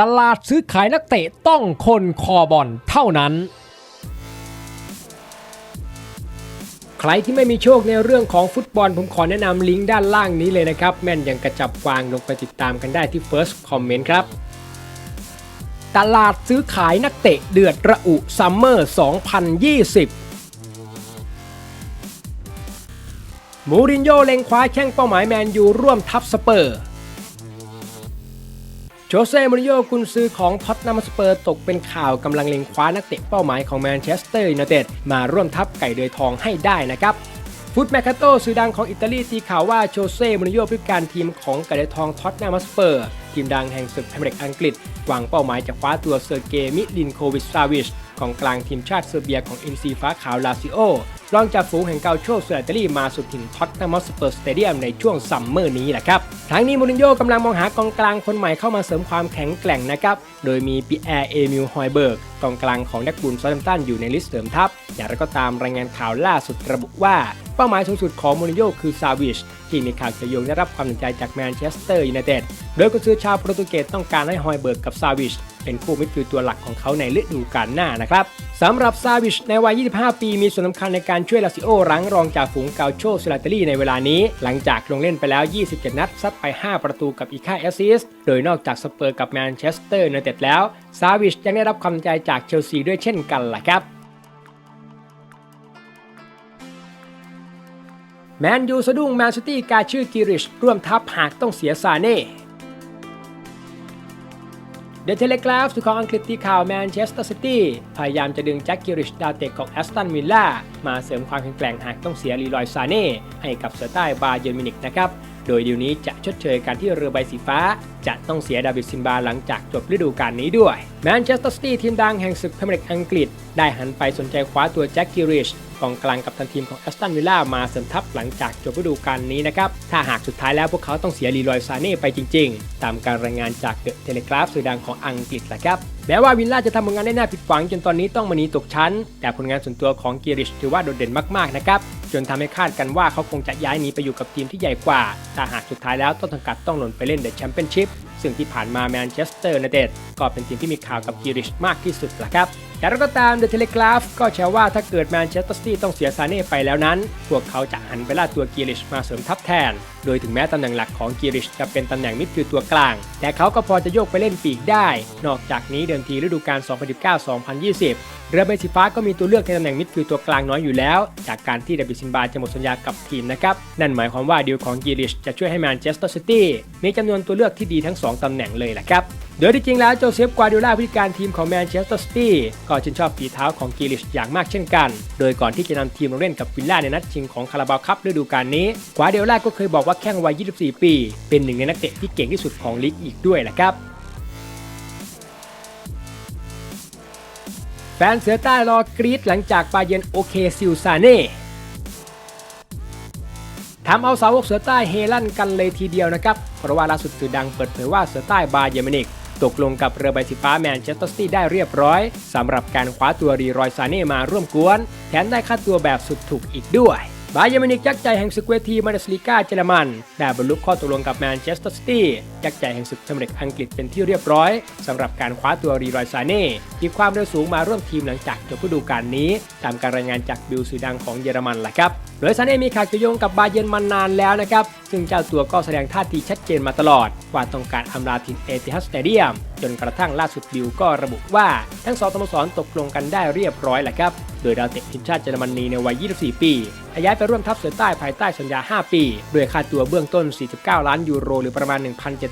ตลาดซื้อขายนักเตะต้องคนคอบอลเท่านั้น ใครที่ไม่มีโชคในเรื่องของฟุตบอล ผมขอแนะนำลิงก์ด้านล่างนี้เลยนะครับ แม่นยังกระจับกวางลงไปติดตามกันได้ที่ First Comment ครับ ตลาดซื้อขายนักเตะเดือดระอุซัมเมอร์ 2020มูรินโญ่เล็งคว้าแข้งเป้าหมายแมนยูร่วมทัพสเปอร์ โจเซ่ มูรินโญ่กุนซือของท็อตนัมสเปอร์ตกเป็นข่าวกำลังเล็งคว้านักเตะเป้าหมายของแมนเชสเตอร์ยูไนเต็ดมาร่วมทัพไก่เดือยทองให้ได้นะครับฟุตแมคคาโตสื่อดังของอิตาลีตีข่าวว่าโจเซ่ มูรินโญ่ผู้การทีมของไก่เดือยทองท็อตนัมสเปอร์ ทีมดังแห่งศึกพรีเมียร์ลีกอังกฤษหวางเป้าหมายจะคว้าตัวเซอร์เกย์มิลินโควิชซาวิชของกลางทีมชาติเซอร์เบียของอินซีฟ้าขาวลาซิโอ รองจากฝูงแห่งเกาโชสอิตาลีมาสุดถึงท็อตนัมสเปอร์สเตเดียมในช่วงซัมเมอร์นี้แหละครับทั้งนี้มูรินโญ่กำลังมองหากองกลางคนใหม่เข้ามาเสริมความแข็งแกร่งนะครับ โดยมีปีแอร์เอมิลฮอยเบิร์กกองกลางของนักบุญซอลตันอยู่ในลิสต์เสริมทัพอย่างไรก็ตามรายงานข่าวล่าสุดระบุว่า เป้าหมายสูงสุดของมูรินโญ่คือซาวิชที่มีข่าวเกี่ยวโยงได้รับความสนใจจากแมนเชสเตอร์ยูไนเต็ดโดยกุนซือชาวโปรตุเกสต้องการให้ฮอยเบิร์กกับซาวิชเป็นคู่มิดฟิลด์ตัวหลักของเขาในฤดูกาลหน้านะครับสำหรับซาวิชในวัย 25 ปี มีส่วนสำคัญในการช่วยลาซิโอรั้งรองจากฝูงเกาโชสลาเตลี่ในเวลานี้ หลังจากลงเล่นไปแล้ว 27 นัด ซัดไป 5 ประตูกับอีก5แอสซิสโดยนอกจากสเปอร์กับแมนเชสเตอร์ยูไนเต็ดแล้ว ซาวิชยังได้รับความสนใจจากเชลซีด้วยเช่นกันล่ะครับ แมนยูสะดุ้งแมนซิตี้การชื่อกิริชร่วมทัพหากต้องเสียซาเน่เดอะเทเลกราฟสื่อของอังกฤษที่ข่าวแมนเชสเตอร์ซิตี้พยายามจะดึงแจ็คกิริชดาวเตะของแอสตันวิลล่ามาเสริมความแข็งแกร่งหากต้องเสียลีลอยซาเน่ให้กับเสือใต้บาเยอร์มินิกนะครับ โดยดีลนี้จะชดเชยการที่เรือใบสีฟ้า จะต้องเสียดาวิดซินบาหลังจากจบฤดูกาลนี้ด้วยแมนเชสเตอร์ซิตี้ทีมดังแห่งศึกพรีเมียร์ลีกอังกฤษ ได้หันไปสนใจคว้าตัวแจ็คกิริช กองกลางกับทันทีมของแอสตันวิลล่ามาเสริมทัพหลังจากจบฤดูกาลนี้นะครับ ถ้าหากสุดท้ายแล้วพวกเขาต้องเสียลีลอยซาเน่ไปจริงๆ ตามการรายงานจากเดอะเทเลกราฟสื่อดังของอังกฤษแหละครับแม้ว่าวิลล่าจะทำผลงานได้น่าผิดหวังจนตอนนี้ต้องมาหนีตกชั้น แต่ผลงานส่วนตัวของกีริชถือว่าโดดเด่นมากๆนะครับจนทำให้คาดกันว่าเขาคงจะย้ายหนีไปอยู่กับทีมที่ใหญ่กว่า ถ้าหากสุดท้ายแล้วต้นสังกัดต้องหล่นไปเล่นเดอะแชมเปี้ยนชิพซึ่งที่ผ่านมาแมนเชสเตอร์ยูไนเต็ดก็เป็นทีมที่มีข่าวกับกีริชมากที่สุดแหละครับ แต่เราก็ตามเดอะเทเลกราฟก็แชร์ว่าถ้าเกิดแมนเชสเตอร์ซิตี้ต้องเสียซาเน่ไปแล้วนั้น พวกเขาจะหันไปล่าตัวกีริชมาเสริมทัพแทน โดยถึงแม้ตำแหน่งหลักของกีริชจะเป็นตำแหน่งมิดฟิลด์ตัวกลาง แต่เขาก็พอจะโยกไปเล่นปีกได้ นอกจากนี้เดิมทีฤดูกาล 2019-2020 เรือใบสีฟ้าก็มีตัวเลือกในตำแหน่งมิดฟิลด์ตัวกลางน้อยอยู่แล้ว จากการที่เดบิซินบาจะหมดสัญญากับทีมนะครับ นั่นหมายความว่าดีลของกีริชจะช่วยให้แมนเชสเตอร์ซิตี้มีจำนวนตัวเลือกที่ดีทั้ง 2ตำแหน่งเลยแหละครับ โดยที่จริงแล้วโจเซฟ กวาดิโอลาผู้จัดการทีมของแมนเชสเตอร์ซิตี้ก็ชื่นชอบฝีเท้าของกีริชอย่างมากเช่นกัน โดยก่อนที่จะนำทีมลงเล่นกับวิลล่าในนัดชิงของคาราบาวคัพฤดูกาลนี้ กวาดิโอลาก็เคยบอกว่าแข้งวัย 24 ปี เป็นหนึ่งในนักเตะที่เก่งที่สุดของลีกอีกด้วยแหละครับแฟนเสือใต้รอกรีดหลังจากบาเยร์นโอเคซิลซาเน่ทำเอาสาวกเสือใต้เฮลั่นกันเลยทีเดียวนะครับ เพราะว่าล่าสุดสื่อดังเปิดเผยว่าเสือใต้บาเยอร์มินิก ตกลงกับเรือใบสีฟ้าแมนเชสเตอร์ซิตี้ได้เรียบร้อยสำหรับการคว้าตัวรีรอยซาเน่มาร่วมกวน แถมได้ค่าตัวแบบสุดถูกอีกด้วยบาเยอร์มินิกยักษ์ใจแห่งศึกเวทีมาเดสลิกาเยอรมันได้บรรลุข้อตกลงกับแมนเชสเตอร์ซิตี้ยักษ์ใจแห่งศึกพรีเมียร์อังกฤษเป็นที่เรียบร้อยสำหรับการคว้าตัวรีรอยซาเน่ที่ความเร็วสูงมาร่วมทีมหลังจากจบฤดูกาลนี้ ตามการรายงานจากบิลสื่อดังของเยอรมันแหละครับ โดยซาเน่มีข่าวเกี่ยวโยงกับบาเยนมานานแล้วนะครับ ซึ่งเจ้าตัวก็แสดงท่าทีชัดเจนมาตลอด ว่าต้องการอำลาทีมเอติฮัสเตเดียม จนกระทั่งล่าสุดบิลก็ระบุว่า ทั้งสองสโมสรตกลงกันได้เรียบร้อยแหละครับ โดยดาวเตะทีมชาติเยอรมนีในวัย 24 ปีย้ายไปร่วมทัพเสือใต้ภายใต้สัญญา 5 ปีด้วยค่าตัวเบื้องต้น 49 ล้านยูโร หรือประมาณ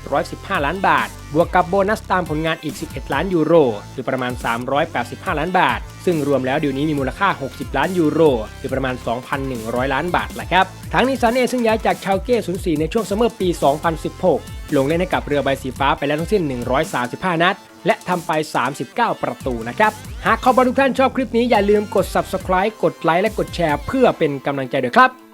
1,715 ล้านบาท บวกกับโบนัสตามผลงานอีก 11 ล้านยูโร หรือประมาณ 385 ล้านบาทซึ่งรวมแล้วเดี๋ยวนี้มีมูลค่า 60 ล้านยูโรหรือประมาณ 2,100 ล้านบาทแหละครับ ทั้งนีซาเน่ซึ่งย้ายจากชาวเก้04 ในช่วงซัมเมอร์ปี 2016 ลงเล่นให้กับเรือใบสีฟ้าไปแล้วทั้งสิ้น 135 นัด และทำไป 39 ประตูนะครับหากขอบคุณทุกท่านชอบคลิปนี้อย่าลืมกด subscribe กดไลค์และกดแชร์ เพื่อเป็นกำลังใจด้วยครับ